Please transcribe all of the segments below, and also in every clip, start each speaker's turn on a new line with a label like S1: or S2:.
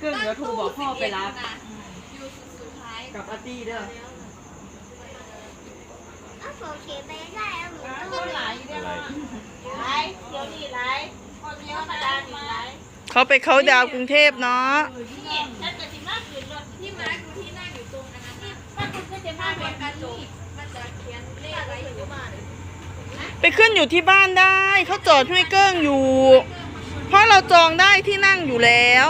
S1: เกิ้งเดี๋ยวโทรบอกพ่อไปรับ
S2: อยู่สุดท้าย
S1: กับอาร์ตี้เด้อ
S3: เอาโอเคไปได้เอาหมู
S2: ต้
S3: ตู้
S2: นหลายอยู่ได้ไหมหลายเดี๋ยวนี้หลายคนเดียวมาดานี่หลาย
S4: เขาไปเขาดาวกรุงเทพเนาะ
S2: นี่ฉันจะสิมาขึ้นรถที่มาดูที่นั่งอยู่ตรงนั้นนะถ้าคุณไม่จะมาเป็นกันนี่มันจะเขียนเลขอะไรอยู่บ้าน
S4: ไปขึ้นอยู่ที่บ้านได้ เขาจอดห้วยเกิ้งอยู่ เพราะเราจองได้ที่นั่งอยู่แล้ว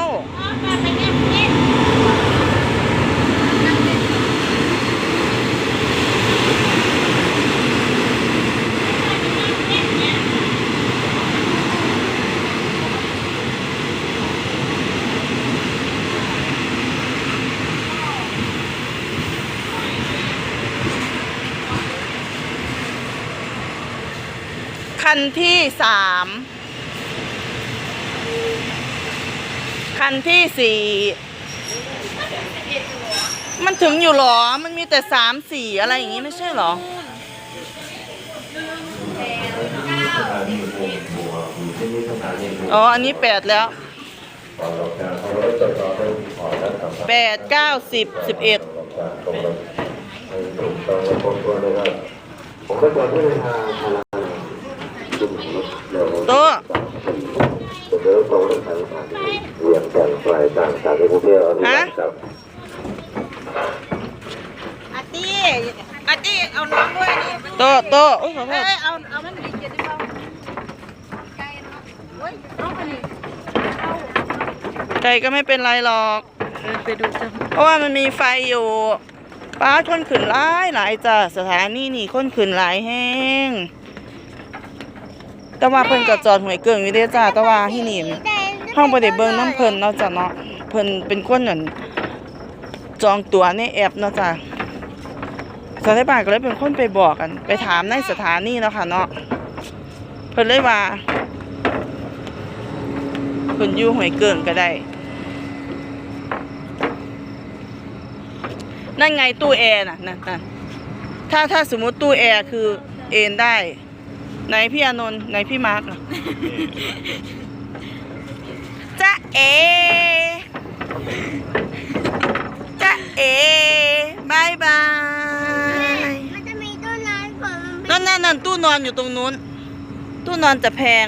S4: คันที่สาม คันที่สี่มันถึงอยู่หรอ มันมีแต่สามสี่อะไรอย่างงี้ไม่ใช่หรอ
S5: สถานีโฮมบัวอยู่ที่นี่สถานีโฮม
S4: อ๋อ อันนี้แปดแล้ว
S5: ก่อนเราจะเขารถจอดรอได้ขอแล้วครับ
S4: แปดเก้าสิบสิบเอ็ด
S5: ตรงรถให้ถูกต้องและครบถ้วน เลยครับผมก็จะเพื่อทางพลังจุดเดี๋ยว
S4: โต๊ะ
S5: จะเดินตรงไปทางทางเวียงแก่นปลายทางทางที่กรุงเทพอภิวัตครับ
S1: อาร์ตี้อาร์ตี้เอาน้องด้วยนี่
S4: โต๊ะโต๊ะโอ้ยขอโท
S1: เอ้
S4: ษ
S1: ยเอาเอามันดีเจ็ดได้เปล่าใกล้เนาะเฮ้ยน้องอันนี้
S4: ไก่ก็ไม่เป็นไรหรอก
S1: เดินไปดูจัง
S4: เพราะว่ามันมีไฟอยู่ป้าคนขึ้นหลายหลายจ้ะสถานีนี่คนขึ้นหลายแห้ง แต่ว่าเพิ่นก็จอดหวยเกิงอยู่เด้จ้า แต่ว่าที่นี่ห้องบ่ได้เบิ่งน้ำเพิ่นเนาะจ้ะเนาะเพิ่นเป็นคนนั่นจองตั๋วในแอปเนาะจ้ะสถาบาลก็เลยเป็นคนไปบอกกัน ไปถามในสถานีเนาะค่ะเนาะเพิ่นเลยว่าเพิ่นอยู่หวยเกิงก็ได้นั่นไงตู้แอร์น่ะนั่นถ้าถ้าสมมติตู้แอร์คือเอนได้ ไหนพี่อานนท์ไหนพี่มาร์กอะจ๊ะเอจ๊ะเอบายบาย
S3: มันจะมีต้นไม้ผม
S4: นั่นนั่นนั่นตู้นอนอยู่ตรงนู้น ตู้นอนจะแพง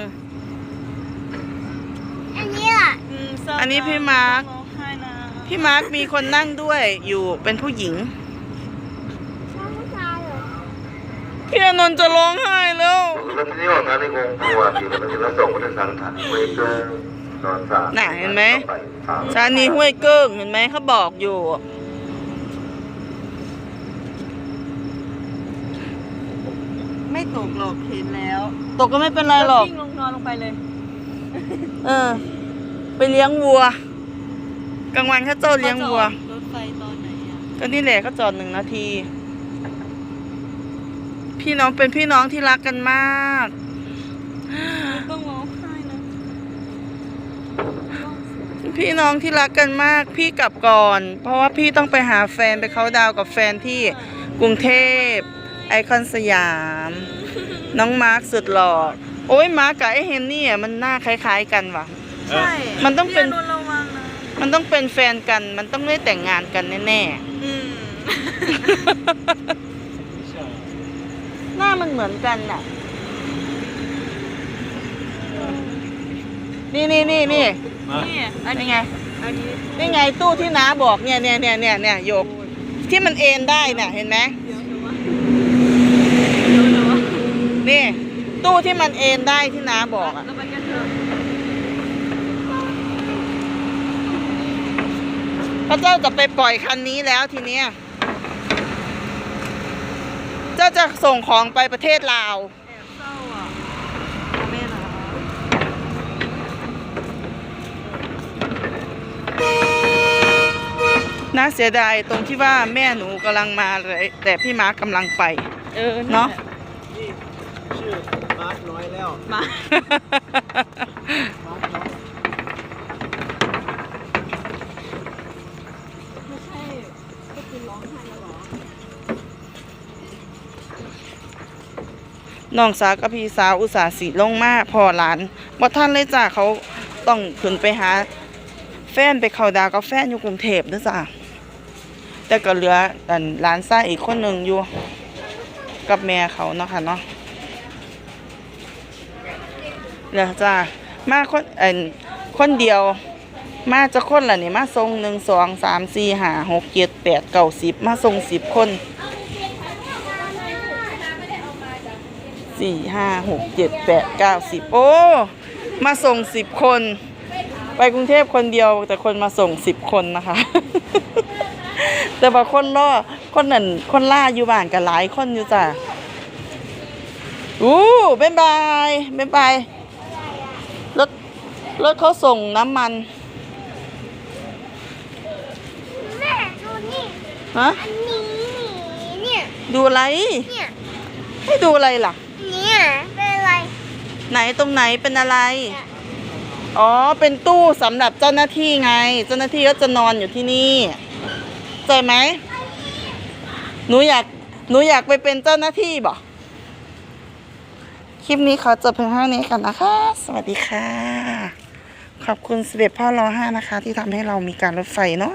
S3: อันนี้ล่ะ
S4: อันนี้พี่มาร์คพี่มาร์กมีคนนั่งด้วยอยู่เป็นผู้หญิง
S3: น้องผู้ชายเหรอ
S4: พี่อานนท์จะร้องไห้แล้ว
S5: รถที่นี่ออกทางในโฮมบัวอยู่มันจะส่งไปทางทางเวเกอร์นอนสาม
S4: น่ะเห็นไหม
S5: ไปทาง
S4: ชานีห้วยเกิ้งเห็นไหมเขาบอกอยู่
S1: ไม่ตกหรอกเห็นแล้ว
S4: ตกก็ไม่เป็นไรหรอก
S1: วิ่งลงนอนลงไปเลย
S4: เออ ไปเลี้ยงวัว กลางวันเขาเจ้าเลี้ยงวัว
S1: รถไฟตอนไหนอะ
S4: ก็นี่แหละเขาจอดหนึ่งนาที พี่น้องเป็นพี่น้องที่รักกันมาก
S1: ต้องร้องไห้นะ
S4: พี่น้องที่รักกันมาก พี่กลับก่อน เพราะว่าพี่ต้องไปหาแฟนไปเขาน์ดาวน์กับแฟนที่กรุงเทพ ไอคอนสยาม น้องมาร์คสุดหล่อโอ้ยมาร์คกับไอเฮนนี่อะมันหน้าคล้ายๆกันว่ะ
S1: ใช่
S4: มันต้องเป็น
S1: พี่อระวังนะ
S4: มันต้องเป็นแฟนกัน มันต้องได้แต่งงานกันแน่
S1: อืม
S4: ๆ หน้ามันเหมือนกันน่ะ นี่นี่นี่นี่
S1: นี่อัน
S4: นี่
S1: นี้
S4: ไง
S1: อันนี้
S4: นี่ไงตู้ที่น้าบอกเนี่ยเนี่ยเนี่ยเนี่ยเนี่ยโยก ที่มันเอนได้น่ะเห็นไหม
S1: เดี๋ยวหรือวะเดี๋ยวหรือวะ
S4: นี่ ตู้ที่มันเอนได้ที่น้าบอกอะ
S1: แล้วไปกันเถอะ
S4: พระเจ้าจะไปปล่อยคันนี้แล้วทีเนี้ย เจ้าจะส่งของไปประเทศลาว
S1: แอบเศร้าอะแม่นะ
S4: น่าเสียดายตรงที่ว่าแม่หนูกำลังมาเลย แต่พี่มาร์คกำลังไป
S1: เออ
S4: เนาะ
S6: ชื่อมาร์คน้อยแล้ว
S1: มา
S6: มาร์คน้อย
S1: ไม่ใช่ก็คือร้องไห้แล้วเหรอ
S4: น้องสาวกับพี่สาวอุตส่าห์สีลงมาพอหลานบ่ท่านเลยจ้าเขาต้องขึ้นไปหา แฟนไปเข้าดาวกับแฟนอยู่กรุงเทพเด้อจ้ะแต่ก็เหลืออันหลานชาอีกคนหนึ่งอยู่ กับแม่เขาเนาะค่ะเนาะเดี๋ยวจ้ามาคนเอ็นคนเดียวมาจะคนละนี่มาส่งหนึ่งสองสามสี่ห้าหกเจ็ดแปดเก้าสิบมาส่งสิบคน สี่ห้าหกเจ็ดแปดเก้าสิบโอ้ มาส่งสิบคน ไปกรุงเทพคนเดียวแต่คนมาส่งสิบคนนะคะ แต่ว่าคนล่อคนนั่นคนล่าอยู่บ้านกันหลายคนอยู่จ้ะอู้บ๊ายบายบ๊ายบายรถรถเขาส่งน้ำมัน
S3: แม่ดูนี่
S4: ฮะ
S3: อันนี้เนี่ย
S4: ดูอะไร
S3: เนี่ย
S4: ให้ดูอะไรล่ะ
S3: เนี่ยเป็นอะไร
S4: ไหนตรงไหนเป็นอะไร อ๋อ เป็นตู้สำหรับเจ้าหน้าที่ไง เจ้าหน้าที่ก็จะนอนอยู่ที่นี่ใจไหม หนูอยาก หนูอยากไปเป็นเจ้าหน้าที่บ่คลิปนี้ขอจบเพียงเท่านี้กันนะคะ สวัสดีค่ะ ขอบคุณเสด็จพ่อรอห้านะคะ ที่ทำให้เรามีการรถไฟเนาะ